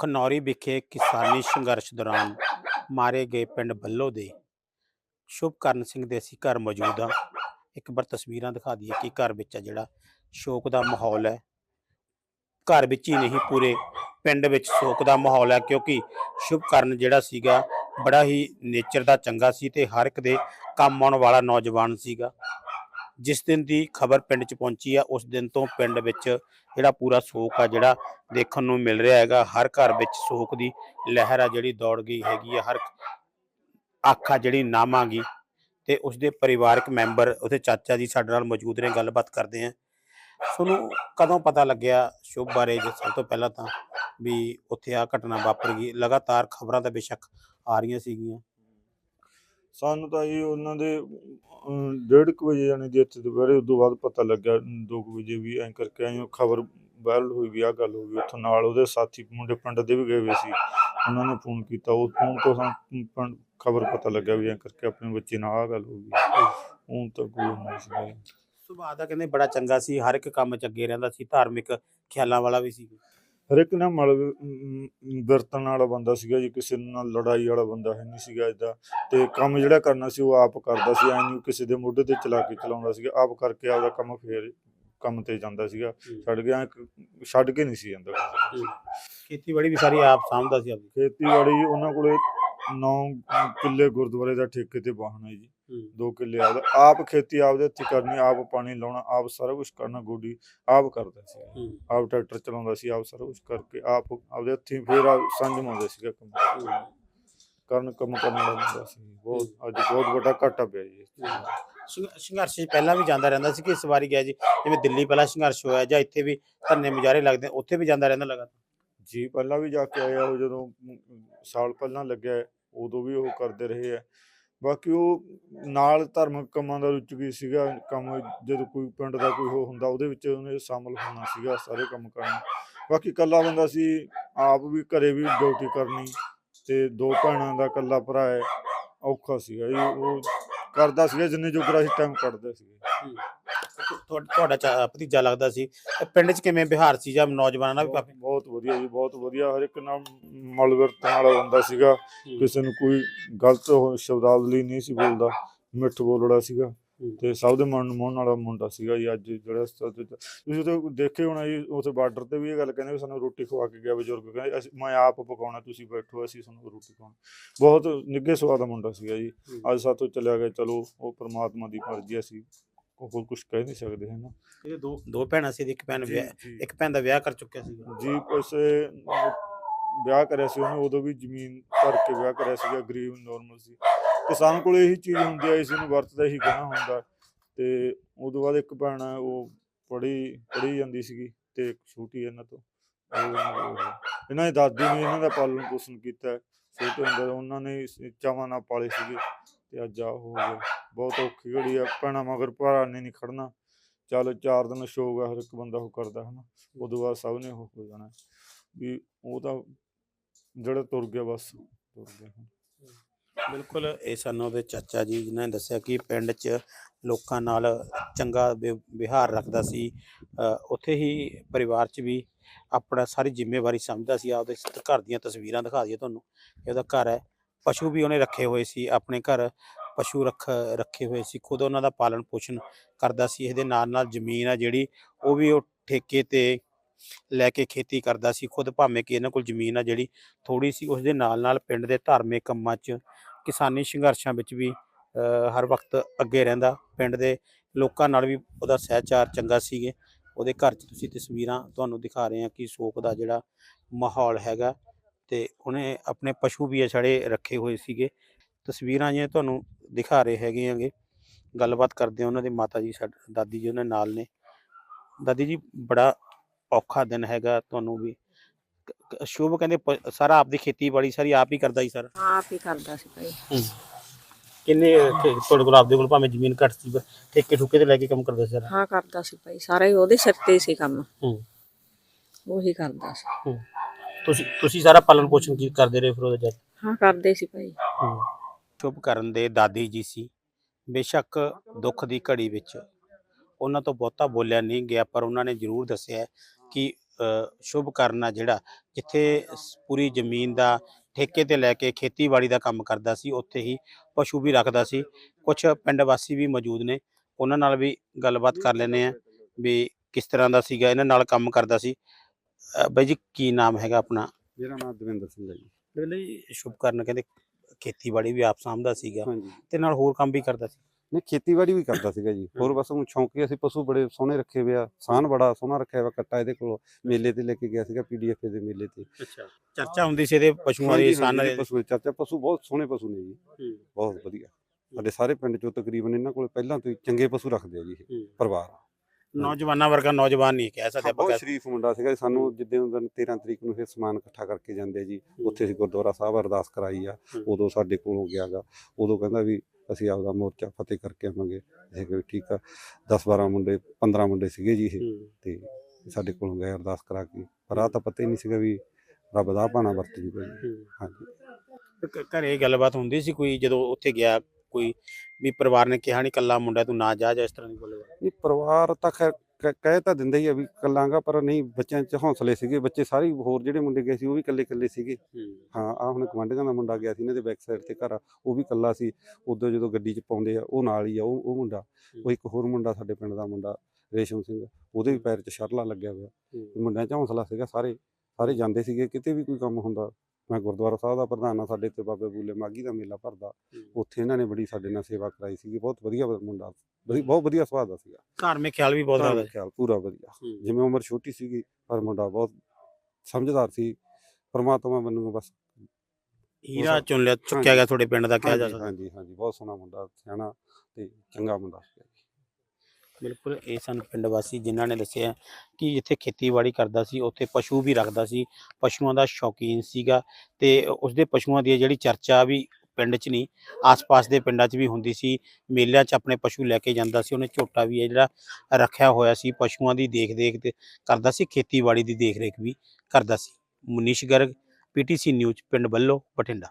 ਖਨੌਰੀ ਵਿਖੇ ਕਿਸਾਨੀ ਸੰਘਰਸ਼ ਦੌਰਾਨ ਮਾਰੇ ਗਏ ਪਿੰਡ ਬੱਲੋ ਦੇ ਸ਼ੁਭਕਰਨ ਸਿੰਘ ਦੇ ਅਸੀਂ ਘਰ ਮੌਜੂਦ ਹਾਂ ਇੱਕ ਵਾਰ ਤਸਵੀਰਾਂ ਦਿਖਾ ਦਈਏ ਕਿ ਘਰ ਵਿੱਚ ਆ ਜਿਹੜਾ ਸ਼ੋਕ ਦਾ ਮਾਹੌਲ ਹੈ। ਘਰ ਵਿੱਚ ਹੀ ਨਹੀਂ, ਪੂਰੇ ਪਿੰਡ ਵਿੱਚ ਸ਼ੋਕ ਦਾ ਮਾਹੌਲ ਹੈ ਕਿਉਂਕਿ ਸ਼ੁਭਕਰਨ ਜਿਹੜਾ ਸੀਗਾ ਬੜਾ ਹੀ ਨੇਚਰ ਦਾ ਚੰਗਾ ਸੀ ਤੇ ਹਰ ਇੱਕ ਦੇ ਕੰਮ ਆਉਣ ਵਾਲਾ ਨੌਜਵਾਨ ਸੀਗਾ। ਜਿਸ ਦਿਨ ਦੀ ਖਬਰ ਪਿੰਡ 'ਚ ਪਹੁੰਚੀ ਆ, ਉਸ ਦਿਨ ਤੋਂ ਪਿੰਡ ਵਿੱਚ ਜਿਹੜਾ ਪੂਰਾ ਸੋਕ ਆ, ਜਿਹੜਾ ਦੇਖਣ ਨੂੰ ਮਿਲ ਰਿਹਾ ਹੈਗਾ, ਹਰ ਘਰ ਵਿੱਚ ਸੋਕ ਦੀ ਲਹਿਰ ਆ, ਜਿਹੜੀ ਦੌੜ ਗਈ ਹੈਗੀ ਆ, ਹਰ ਅੱਖ ਆ, ਜਿਹੜੀ ਨਾਮਾਂਗੀ ਤੇ ਉਸਦੇ ਪਰਿਵਾਰਕ ਮੈਂਬਰ ਉਹਦੇ ਚਾਚਾ ਜੀ ਸਾਡੇ ਨਾਲ ਮੌਜੂਦ ਨੇ, ਗੱਲਬਾਤ ਕਰਦੇ ਆ। ਤੁਹਾਨੂੰ ਕਦੋਂ ਪਤਾ ਲੱਗਿਆ ਸ਼ੁਭ ਬਾਰੇ, ਜੇ ਸਭ ਤੋਂ ਪਹਿਲਾਂ ਤਾਂ ਵੀ ਉੱਥੇ ਆ ਘਟਨਾ ਵਾਪਰ ਗਈ? ਲਗਾਤਾਰ ਖਬਰਾਂ ਤਾਂ ਬੇਸ਼ੱਕ ਆ ਰਹੀਆਂ ਸੀਗੀਆਂ। ਸਾਨੂੰ ਤਾਂ ਜੀ ਉਹਨਾਂ ਦੇ ਅਮ, ਡੇਢ ਕੁ ਵਜੇ ਜਾਣੀ ਦੀ ਇੱਥੇ ਦੁਪਹਿਰੇ ਉਦੋਂ ਬਾਅਦ ਪਤਾ ਲੱਗਿਆ 2 ਵਜੇ ਵੀ ਐਂ ਕਰਕੇ ਆਏ ਖਬਰ ਵਾਇਰਲ ਹੋਈ ਵੀ ਆ ਗੱਲ ਹੋ ਗਈ ਉੱਥੋਂ ਨਾਲ ਉਹਦੇ ਸਾਥੀ ਮੁੰਡੇ ਪਿੰਡ ਦੇ ਵੀ ਗਏ ਹੋਏ ਸੀ ਉਹਨਾਂ ਨੇ ਫੋਨ ਕੀਤਾ ਉਹ ਫੋਨ ਤੋਂ ਸਾਨੂੰ ਖਬਰ ਪਤਾ ਲੱਗਿਆ ਵੀ ਐਂ ਕਰਕੇ ਆਪਣੇ ਬੱਚੇ ਨਾਲ ਆ ਗੱਲ ਹੋ ਗਈ ਹੁਣ ਤਾਂ ਕੋਈ ਨਹੀਂ ਸੀ ਸੁਭਾਅ ਦਾ ਕਹਿੰਦੇ ਬੜਾ ਚੰਗਾ ਸੀ ਹਰ ਇੱਕ ਕੰਮ 'ਚ ਅੱਗੇ ਰਹਿੰਦਾ ਸੀ ਧਾਰਮਿਕ ਖਿਆਲਾਂ ਵਾਲਾ ਵੀ ਸੀ। ਹਰ ਇੱਕ ਨਾ ਮਲ ਵਰਤਣ ਵਾਲਾ ਬੰਦਾ ਸੀਗਾ ਜੀ ਕਿਸੇ ਨਾਲ ਲੜਾਈ ਵਾਲਾ ਬੰਦਾ ਹੈ ਨਹੀਂ ਸੀਗਾ ਇਦਾਂ ਤੇ ਕੰਮ ਜਿਹੜਾ ਕਰਨਾ ਸੀ ਉਹ ਆਪ ਕਰਦਾ ਸੀ ਐ ਨਹੀਂ ਕਿਸੇ ਦੇ ਮੋਢੇ ਤੇ ਚਲਾ ਕੇ ਚਲਾਉਂਦਾ ਸੀਗਾ ਆਪ ਕਰਕੇ ਆਪਦਾ ਕੰਮ ਫੇਰ ਕੰਮ ਤੇ ਜਾਂਦਾ ਸੀਗਾ। ਛੱਡ ਗਿਆ ਛੱਡ ਕੇ ਨਹੀਂ ਸੀ ਜਾਂਦਾ। ਖੇਤੀਬਾੜੀ ਵੀ ਸਾਰੀ ਆਪ ਸਾਂਭਦਾ ਸੀ ਆਪਦੀ। ਖੇਤੀਬਾੜੀ ਉਹਨਾਂ ਕੋਲੇ 9 ਕਿੱਲੇ ਗੁਰਦੁਆਰੇ ਦਾ ਠੇਕੇ ਤੇ ਵਾਹਣ ਹੈ ਜੀ ਦੋ ਕਿੱਲੇ ਆਪਦਾ ਆਪ ਖੇਤੀ ਆਪਦੇ ਹੱਥੀਂ ਕਰਨੀ ਆਪ ਪਾਣੀ ਲਾਉਣਾ ਆਪ ਸਾਰਾ ਕੁਝ ਕਰਨਾ ਗੋਡੀ ਆਪ ਕਰਦਾ ਸੀ। ਆਪ ਟਰੈਕਟਰ ਚਲਾਉਂਦਾ ਸੀ ਆਪ ਸਾਰਾ ਕੁਝ ਕਰਕੇ ਆਪ ਆਪਦੇ ਹੱਥੀਂ ਫੇਰ ਆਪ ਸੰਜਮਾਉਂਦਾ ਸੀਗਾ ਕੰਮ। ਕਰਨ ਕੰਮ ਕਰਨ ਵਾਲਾ ਹੁੰਦਾ ਸੀ। ਬਹੁਤ ਅੱਜ ਬਹੁਤ ਵੱਡਾ ਘਾਟਾ ਪਿਆ ਜੀ। ਸੰਘਰਸ਼ ਪਹਿਲਾਂ ਵੀ ਜਾਂਦਾ ਰਹਿੰਦਾ ਸੀ ਕਿ ਇਸ ਵਾਰੀ ਗਿਆ ਜੀ ਜਿਵੇਂ ਦਿੱਲੀ ਪਹਿਲਾਂ ਸੰਘਰਸ਼ ਹੋਇਆ ਜਾਂ ਇੱਥੇ ਵੀ ਧਰਨੇ ਮੁਜ਼ਾਹਰੇ ਲੱਗਦੇ ਉੱਥੇ ਵੀ ਜਾਂਦਾ ਰਹਿੰਦਾ ਲਗਾਤਾਰ? ਜੀ ਪਹਿਲਾਂ ਵੀ ਜਾ ਕੇ ਆਇਆ ਉਹ ਜਦੋਂ ਸਾਲ ਪਹਿਲਾਂ ਲੱਗਿਆ ਉਦੋਂ ਵੀ ਉਹ ਕਰਦੇ ਰਹੇ ਆ। ਬਾਕੀ ਉਹ ਨਾਲ ਧਾਰਮਿਕ ਕੰਮਾਂ ਦਾ ਰੁਚੀ ਸੀਗਾ, ਕੰਮ ਜਦੋਂ ਕੋਈ ਪਿੰਡ ਦਾ ਕੋਈ ਉਹ ਹੁੰਦਾ, ਉਹਦੇ ਵਿੱਚ ਉਹਨੇ ਸ਼ਾਮਲ ਹੋਣਾ ਸੀਗਾ ਸਾਰੇ ਕੰਮ ਕਰਨਾ। ਬਾਕੀ ਇਕੱਲਾ ਬੰਦਾ ਸੀ, ਆਪ ਵੀ ਘਰੇ ਵੀ ਡਿਊਟੀ ਕਰਨੀ ਤੇ ਦੋ ਭੈਣਾਂ ਦਾ ਇਕੱਲਾ ਭਰਾ ਹੈ, ਔਖਾ ਸੀਗਾ ਜੀ। ਉਹ ਕਰਦਾ ਸੀਗਾ ਜਿੰਨੇ ਜੋਗਰਾ ਸੀ ਟਾਈਮ ਕੱਢਦਾ ਸੀਗਾ। ਤੁਹਾ- ਤੁਹਾਡਾ ਚਾ- ਭਤੀਜਾ ਲੱਗਦਾ ਸੀ। ਇਹ ਪਿੰਡ 'ਚ ਕਿਵੇਂ ਬਿਹਾਰ ਸੀ? ਜਾਂ ਨੌਜਵਾਨਾਂ ਨਾਲ ਵੀ ਬਹੁਤ ਕਾਫੀ ਬਹੁਤ ਵਧੀਆ ਜੀ ਬਹੁਤ ਵਧੀਆ। ਹਰ ਇੱਕ ਨਾਲ ਮਲਵਰਤਨ ਵਾਲਾ ਬੰਦਾ ਸੀਗਾ। ਕਿਸੇ ਨੂੰ ਕੋਈ ਗਲਤ ਉਹ ਸ਼ਬਦਾਵਲੀ ਨਹੀਂ ਸੀ ਬੋਲਦਾ। ਮਿੱਠ ਬੋਲੜਾ ਸੀਗਾ। ਹੂੰ। ਤੇ ਸਭ ਦੇ ਮਨ ਨੂੰ ਮੋਹਣ ਵਾਲਾ ਮੁੰਡਾ ਸੀਗਾ ਜੀ ਅੱਜ ਜਿਹੜਾ ਸ- ਤੇ- ਤੇ- ਤੁਸੀਂ ਤਾਂ ਦੇਖੇ ਹੋਣਾ ਜੀ ਉੱਥੇ ਬਾਰਡਰ ਤੇ ਵੀ ਇਹ ਗੱਲ ਕਹਿੰਦੇ ਵੀ ਸਾਨੂੰ ਰੋਟੀ ਖਵਾ ਕੇ ਗਿਆ ਬਜ਼ੁਰਗ। ਕਹਿੰਦੇ ਅਸੀਂ ਮੈਂ ਆਪ ਪਕਾਉਣਾ ਤੁਸੀਂ ਬੈਠੋ ਅਸੀਂ ਤੁਹਾਨੂੰ ਰੋਟੀ ਖਵਾਉਣਾ। ਬਹੁਤ ਨਿੱਘੇ ਸੁਭਾਅ ਦਾ ਮੁੰਡਾ ਸੀਗਾ ਜੀ। ਹੂੰ। ਅੱਜ ਸਾਤੋਂ ਚਲਿਆ ਗਿਆ ਚਲੋ ਉਹ ਪ੍ਰਮਾਤਮਾ ਦੀ ਮਰਜ਼ੀ ਆ, ਅਸੀਂ ਉਹ ਕੁਝ ਕਹਿ ਨਹੀਂ ਸਕਦੇ ਹੈ ਨਾ ਇਹ ਦੋ ਦੋ ਭੈਣਾਂ ਸੀ ਇੱਕ ਭੈਣ। ਇੱਕ ਭੈਣ ਦਾ ਵਿਆਹ ਕਰ ਚੁੱਕਿਆ ਸੀ। ਜੀ ਕਿਸੇ ਵਿਆਹ ਕਰਿਆ ਸੀ ਉਹਨੇ ਉਦੋਂ ਵੀ ਜ਼ਮੀਨ ਧਰ ਕੇ ਵਿਆਹ ਕਰਿਆ ਸੀਗਾ ਗਰੀਬ ਨੋਰਮਲ ਸੀ। ਕਿਸਾਨ ਕੋਲ ਇਹੀ ਚੀਜ਼ ਹੁੰਦੀ ਆ ਇਸ ਨੂੰ ਵਰਤਦਾ ਹੀ ਗਹਿਣਾ ਹੁੰਦਾ। ਤੇ ਉਦੋਂ ਬਾਅਦ ਇੱਕ ਭੈਣ ਉਹ ਪੜ੍ਹੀ ਪੜ੍ਹੀ ਜਾਂਦੀ ਸੀਗੀ ਤੇ ਇੱਕ ਛੋਟੀ ਇਹਨਾਂ ਤੋਂ। ਇਹਨਾਂ ਦੀ- ਦਾਦੀ ਨੇ ਇਹਨਾਂ ਦਾ ਪਾਲਣ ਪੋਸ਼ਣ ਕੀਤਾ। ਛੋਟੇ ਹੁੰਦੇ ਤੋਂ ਉਹਨਾਂ ਨੇ ਇਸ ਚਾਵਾਂ ਨਾਲ ਪਾਲੇ ਸੀਗੇ ਤੇ ਅੱਜ ਆ ਹੋ ਗਿਆ। ਬਹੁਤ ਔਖੀ ਘੜੀ ਆ ਭੈਣਾਂ ਮਗਰ ਭਰਾ ਨੇ ਨਹੀਂ ਖੜਨਾ ਚੱਲ ਚਾਰ ਦਿਨ ਸ਼ੋਕ ਆ ਹਰ ਇੱਕ ਬੰਦਾ ਉਹ ਕਰਦਾ ਹਨਾ। ਉਦੋਂ ਬਾਅਦ ਸਭ ਨੇ ਉਹ ਹੋ ਜਾਣਾ। ਵੀ ਉਹ ਤਾਂ ਜਿਹੜਾ ਤੁਰ ਗਿਆ ਬਸ ਤੁਰ ਗਿਆ। ਬਿਲਕੁਲ ਇਹ ਸਾਨੂੰ ਉਹਦੇ ਚਾਚਾ ਜੀ ਜਿਨ੍ਹਾਂ ਨੇ ਦੱਸਿਆ ਕਿ ਪਿੰਡ 'ਚ ਲੋਕਾਂ ਨਾਲ ਚੰਗਾ ਵਿਵ- ਵਿਹਾਰ ਰੱਖਦਾ ਸੀ। ਅ, ਉੱਥੇ ਹੀ ਪਰਿਵਾਰ 'ਚ ਵੀ ਆਪਣਾ ਸਾਰੀ ਜ਼ਿੰਮੇਵਾਰੀ ਸਮਝਦਾ ਸੀ। ਆਪਦੇ ਘਰ ਦੀਆਂ ਤਸਵੀਰਾਂ ਦਿਖਾ ਦਈਏ ਤੁਹਾਨੂੰ। ਇਹ ਉਹਦਾ ਘਰ ਹੈ। ਪਸ਼ੂ ਵੀ ਉਹਨੇ ਰੱਖੇ ਹੋਏ ਸੀ ਆਪਣੇ ਘਰ। ਪਸ਼ੂ ਰੱਖ, ਰੱਖੇ ਹੋਏ ਸੀ, ਖੁਦ ਉਹਨਾਂ ਦਾ ਪਾਲਣ ਪੋਸ਼ਣ ਕਰਦਾ ਸੀ, ਇਹਦੇ ਨਾਲ ਨਾਲ ਜ਼ਮੀਨ ਆ ਜਿਹੜੀ, ਉਹ ਵੀ ਉਹ ਠੇਕੇ ਤੇ ਲੈ ਕੇ ਖੇਤੀ ਕਰਦਾ ਸੀ, ਖੁਦ ਭਾਵੇਂ ਕਿ ਇਹਨਾਂ ਕੋਲ ਜ਼ਮੀਨ ਆ ਜਿਹੜੀ ਥੋੜੀ ਸੀ ਉਸ ਦੇ ਨਾਲ ਨਾਲ ਪਿੰਡ ਦੇ ਧਾਰਮਿਕ ਕੰਮਾਂ 'ਚ ਕਿਸਾਨੀ ਸੰਘਰਸ਼ਾਂ ਵਿੱਚ ਵੀ ਹਰ ਵਕਤ ਅੱਗੇ ਰਹਿੰਦਾ, ਪਿੰਡ ਦੇ ਲੋਕਾਂ ਨਾਲ ਵੀ ਉਹਦਾ ਸਹਿਚਾਰ ਚੰਗਾ ਸੀਗੇ ਉਹਦੇ ਘਰ 'ਚ ਤੁਸੀਂ ਤਸਵੀਰਾਂ ਤੁਹਾਨੂੰ ਦਿਖਾ ਰਹੇ ਹਾਂ ਕਿ ਸ਼ੋਕ ਦਾ ਜਿਹੜਾ ਮਾਹੌਲ ਹੈਗਾ ਤੇ ਉਹਨੇ ਆਪਣੇ ਪਸ਼ੂ ਵੀ ਛੜੇ ਰੱਖੇ ਹੋਏ ਸੀਗੇ, ਤਸਵੀਰਾਂ ਜਿਹੀਆਂ ਤੁਹਾਨੂੰ ਦਿਖਾ ਰਹੇ ਹੈਗੇ ਆਂਗੇ ਗੱਲਬਾਤ ਕਰਦੇ ਹਾਂ ਉਹਨਾਂ ਦੀ ਮਾਤਾ ਜੀ ਸਾਡੇ ਦਾਦੀ ਜੀ ਉਹਨਾਂ ਨਾਲ ਨੇ। ਦਾਦੀ ਜੀ ਬੜਾ ਔਖਾ ਦਿਨ ਹੈਗਾ ਤੁਹਾਨੂੰ ਵੀ। ਸ਼ੁਭ ਕਹਿੰਦੇ ਪ- ਸਾਰਾ ਆਪਦੀ ਖੇਤੀਬਾੜੀ ਸਾਰੀ ਆਪ ਹੀ ਕਰਦਾ ਸੀ ਸਰ। ਆਪ ਹੀ ਕਰਦਾ ਸੀ ਭਾਈ। ਕਿੰਨੇ ਠੇ- ਤੁਹਾਡੇ ਕੋਲ ਆਪਦੇ ਕੋਲ ਭਾਵੇਂ ਜ਼ਮੀਨ ਘੱਟ ਸੀ ਪਰ ਠੇਕੇ ਠੁਕੇ ਤੇ ਲੈ ਕੇ ਕੰਮ ਕਰਦਾ ਸੀ ਸਰ? ਹਾਂ ਕਰਦਾ ਸੀ ਭਾਈ। ਸਾਰਾ ਹੀ ਉਹਦੇ ਸਿਰ ਤੇ ਹੀ ਸੀ ਕੰਮ। ਹੂੰ। ਉਹੀ ਕਰਦਾ ਸੀ। ਹੂੰ। ਤੁਸੀਂ ਤੁਸੀਂ ਸਾਰਾ ਪਾਲਣ ਪੋਸ਼ਣ ਕੀ ਕਰਦੇ ਰਹੇ ਫਿਰ ਉਹਦੇ ਜਦ? ਹਾਂ ਕਰਦੇ ਸੀ ਭਾਈ। ਸ਼ੁਭ ਕਰਨ ਦੇ ਦਾਦੀ ਜੀ ਸੀ। ਬੇਸ਼ੱਕ ਦੁੱਖ ਦੀ ਘੜੀ ਵਿੱਚ ਉਹਨਾਂ ਤੋਂ ਬਹੁਤਾ ਬੋਲਿਆ ਨਹੀਂ ਗਿਆ ਪਰ ਉਹਨਾਂ ਨੇ ਜ਼ਰੂਰ ਦੱਸਿਆ ਕਿ ਸ਼ੁਭ ਕਰਨ ਜਿਹੜਾ ਜਿੱਥੇ ਪੂਰੀ ਜ਼ਮੀਨ ਦਾ ਠੇਕੇ ਤੇ ਲੈ ਕੇ ਖੇਤੀਬਾੜੀ ਦਾ ਕੰਮ ਕਰਦਾ ਸੀ ਉੱਥੇ ਹੀ ਪਸ਼ੂ ਵੀ ਰੱਖਦਾ ਸੀ। ਕੁਝ ਪਿੰਡ ਵਾਸੀ ਵੀ ਮੌਜੂਦ ਨੇ ਉਹਨਾਂ ਨਾਲ ਵੀ ਗੱਲਬਾਤ ਕਰ ਲੈਨੇ ਆ ਵੀ ਕਿਸ ਤਰ੍ਹਾਂ ਦਾ ਸੀਗਾ ਇਹਨਾਂ ਨਾਲ ਕੰਮ ਕਰਦਾ ਸੀ। ਬਾਈ ਜੀ ਕੀ ਨਾਮ ਹੈਗਾ ਆਪਣਾ? ਮੇਰਾ ਨਾਮ ਦਵਿੰਦਰ ਸਿੰਘ ਹੈ ਜੀ। ਪਹਿਲੇ ਸ਼ੁਭ ਕਰਨ ਕਹਿੰਦੇ ਖੇਤੀਬਾੜੀ ਵੀ ਆਪ ਸਾਂਭਦਾ ਸੀਗਾ ਹਾਂਜੀ। ਤੇ ਨਾਲ ਹੋਰ ਕੰਮ ਵੀ ਕਰਦਾ ਸੀ। ਨਹੀਂ ਖੇਤੀਬਾੜੀ ਵੀ ਕਰਦਾ ਸੀਗਾ ਜੀ। ਹੋਰ ਬਸ ਉਹ ਸ਼ੌਂਕੀ ਅਸੀਂ ਪਸ਼ੂ ਬੜੇ ਸੋਹਣੇ ਰੱਖੇ ਹੋਏ ਆ। ਸਾਨ ਬੜਾ ਸੋਹਣਾ ਰੱਖਿਆ ਹੋਇਆ ਕੱਟਾ ਇਹਦੇ ਕੋਲ। ਮੇਲੇ ਤੇ ਲੈ ਕੇ ਗਿਆ ਸੀਗਾ ਪੀਡੀਐਫ ਦੇ ਮੇਲੇ ਤੇ। ਅੱਛਾ। ਚਰਚਾ ਹੁੰਦੀ ਸੀ ਇਹਦੇ ਪਸ਼ੂਆਂ ਦੀ ਸਨ ਦੇ। ਪਸ਼ੂ ਚਰਚਾ। ਪਸ਼ੂ ਬਹੁਤ ਸੋਹਣੇ ਪਸ਼ੂ ਨੇ ਜੀ। ਬਹੁਤ ਵਧੀਆ। ਸਾਡੇ ਸਾਰੇ ਪਿੰਡ ਚੋਂ ਤਕਰੀਬਨ ਇਹਨਾਂ ਕੋਲ ਪਹਿਲਾਂ ਤੋਂ ਹੀ ਚੰਗੇ ਪਸ਼ੂ ਰੱਖਦੇ ਆ ਜੀ ਇਹ। ਪਰਿਵਾਰ। ਨੌਜਵਾਨਾਂ ਵਰਗਾ ਨੌਜਵਾਨ ਨਹੀਂ ਕਹਿ ਸਕਦੇ ਆਪਾਂ ਬਹੁਤ ਸ਼ਰੀਫ ਮੁੰਡਾ ਸੀਗਾ ਸਾਨੂੰ ਜਿੱਦਾਂ ਦਿਨ 13 ਤਰੀਕ ਨੂੰ ਫਿਰ ਸਮਾਨ ਇਕੱਠਾ ਕਰਕੇ ਜਾਂਦੇ ਜੀ। ਉੱਥੇ ਅਸੀਂ ਗੁਰਦੁਆਰਾ ਸਾਹਿਬ ਅਰਦਾਸ ਕਰਾਈ ਆ ਹੂੰ। ਉਦੋਂ ਸਾਡੇ ਕੋਲੋਂ ਗਿਆਗਾ ਉਦੋਂ ਕਹਿੰਦਾ ਵੀ ਅਸੀਂ ਆਪਦਾ ਮੋਰਚਾ ਫਤਿਹ ਕਰਕੇ ਆਵਾਂਗੇ। ਕਿਹਾ ਵੀ ਠੀਕ ਆ 10 12 ਮੁੰਡੇ 15 ਮੁੰਡੇ ਸੀਗੇ ਜੀ ਇਹ। ਹੂੰ, ਤੇ ਸਾਡੇ ਕੋਲੋਂ ਗਏ ਅਰਦਾਸ ਕਰਾ ਕੇ। ਪਰ ਆ ਤਾਂ ਪਤਾ ਹੀ ਨਹੀਂ ਸੀਗਾ ਵੀ ਰੱਬ ਦਾ ਭਾਣਾ ਵਰਤ ਜੂਗਾ ਜੀ। ਹੂੰ। ਹਾਂਜੀ। ਘਰੇ ਗੱਲਬਾਤ ਹੁੰਦੀ ਸੀ ਕੋਈ ਜਦੋਂ ਉੱਥੇ ਗਿਆ ਕੋਈ ਵੀ ਪਰਿਵਾਰ ਨੇ ਕਿਹਾ ਨਹੀਂ ਕੱਲਾ ਮੁੰਡਾ ਤੂੰ ਨਾ ਜਾ ਜਾਂ ਇਸ ਤਰ੍ਹਾਂ ਦੀ ਗੱਲਬਾਤ ਇਹ ਪਰਿਵਾਰ ਤਾਂ ਖੈਰ ਕ- ਕਹਿ ਤਾਂ ਦਿੰਦਾ ਹੀ ਆ ਵੀ ਕੱਲਾਂਗਾ ਪਰ ਨਹੀਂ ਬੱਚਿਆਂ 'ਚ ਹੌਸਲੇ ਸੀਗੇ। ਬੱਚੇ ਸਾਰੇ ਹੋਰ ਜਿਹੜੇ ਮੁੰਡੇ ਗਏ ਸੀ ਉਹ ਵੀ ਇਕੱਲੇ ਇਕੱਲੇ ਸੀਗੇ। ਹਾਂ। ਆ ਹੁਣ ਗਵਾਂਢੀਆਂ ਦਾ ਮੁੰਡਾ ਗਿਆ ਸੀ ਇਹਨਾਂ ਦੇ ਬੈਕ ਸਾਈਡ ਤੇ ਘਰ ਆ, ਉਹ ਵੀ ਇਕੱਲਾ ਸੀ। ਉਦੋਂ ਜਦੋਂ ਗੱਡੀ 'ਚ ਪਾਉਂਦੇ ਆ ਉਹ ਨਾਲ ਹੀ ਆ ਉਹ ਉਹ ਮੁੰਡਾ। ਉਹ ਇੱਕ ਹੋਰ ਮੁੰਡਾ ਸਾਡੇ ਪਿੰਡ ਦਾ ਮੁੰਡਾ ਰੇਸ਼ਮ ਸਿੰਘ ਉਹਦੇ ਵੀ ਪੈਰ 'ਚ ਸ਼ਰਲਾ ਲੱਗਿਆ ਹੋਇਆ। ਮੁੰਡਿਆਂ 'ਚ ਹੌਸਲਾ ਸੀਗਾ ਸਾਰੇ ਸਾਰੇ ਜਾਂਦੇ ਸੀਗੇ। ਕਿਤੇ ਵੀ ਕੋਈ ਕੰਮ ਹੁੰਦਾ ਮੈਂ ਗੁਰਦੁਆਰਾ ਸਾਹਿਬ ਦਾ ਪ੍ਰਧਾਨ ਆ ਸਾਡੇ ਤੇ ਬਾਬੇ ਬੂਲੇ ਮਾਗੀ ਦਾ ਮੇਲਾ ਭਰਦਾ। ਉੱਥੇ ਇਹਨਾਂ ਨੇ ਬੜੀ ਸਾਡੇ ਨਾਲ ਸੇਵਾ ਕਰਾਈ ਸੀਗੀ ਬਹੁਤ ਵਧੀਆ ਮੁੰਡਾ ਵਧੀ- ਬਹੁਤ ਵਧੀਆ ਸੁਭਾਅ ਦਾ ਸੀਗਾ। ਧਾਰਮਿਕ ਖਿਆਲ ਵੀ ਬਹੁਤ ਧਾਰਮਿਕ ਖਿਆਲ ਪੂਰਾ ਵਧੀਆ। ਜਿਵੇਂ ਉਮਰ ਛੋਟੀ ਸੀਗੀ ਪਰ ਮੁੰਡਾ ਬਹੁਤ ਸਮਝਦਾਰ ਸੀ। ਪਰਮਾਤਮਾ ਮੈਨੂੰ ਬਸ ਹੀਰਾ ਚੁਣ ਲਿਆ ਚੁੱਕਿਆ ਗਿਆ ਤੁਹਾਡੇ ਪਿੰਡ ਦਾ ਕਿਹਾ ਜਾ ਹਾਂਜੀ ਸਕਦਾ। ਹਾਂਜੀ ਹਾਂਜੀ ਬਹੁਤ ਸੋਹਣਾ ਮੁੰਡਾ ਸਿਆਣਾ ਤੇ ਚੰਗਾ ਮੁੰਡਾ ਸੀ। ਬਿਲਕੁਲ, ਇਹ ਸਨ ਪਿੰਡ ਵਾਸੀ ਜਿਨ੍ਹਾਂ ਨੇ ਦੱਸਿਆ ਕਿ ਜਿੱਥੇ ਖੇਤੀਬਾੜੀ ਕਰਦਾ ਸੀ, ਉੱਥੇ ਪਸ਼ੂ ਵੀ ਰੱਖਦਾ ਸੀ। ਪਸ਼ੂਆਂ ਦਾ ਸ਼ੌਕੀਨ ਸੀਗਾ ਤੇ ਉਸਦੇ ਪਸ਼ੂਆਂ ਦੀ ਜਿਹੜੀ ਚਰਚਾ ਵੀ ਪਿੰਡ 'ਚ ਨਹੀਂ, ਆਸ-ਪਾਸ ਦੇ ਪਿੰਡਾਂ 'ਚ ਵੀ ਹੁੰਦੀ ਸੀ। ਮੇਲਿਆਂ 'ਚ ਆਪਣੇ ਪਸ਼ੂ ਲੈ ਕੇ ਜਾਂਦਾ ਸੀ, ਉਹਨੇ ਝੋਟਾ ਵੀ ਹੈ ਜਿਹੜਾ ਰੱਖਿਆ ਹੋਇਆ ਸੀ, ਪਸ਼ੂਆਂ ਦੀ ਦੇਖ-ਦੇਖ ਕਰਦਾ ਸੀ, ਖੇਤੀਬਾੜੀ ਦੀ ਦੇਖ-ਰੇਖ ਵੀ ਕਰਦਾ ਸੀ। ਮੁਨੀਸ਼ ਗਰਗ, ਪੀਟੀਸੀ ਨਿਊਜ਼, ਪਿੰਡ ਬੱਲੋ ਬਠਿੰਡਾ।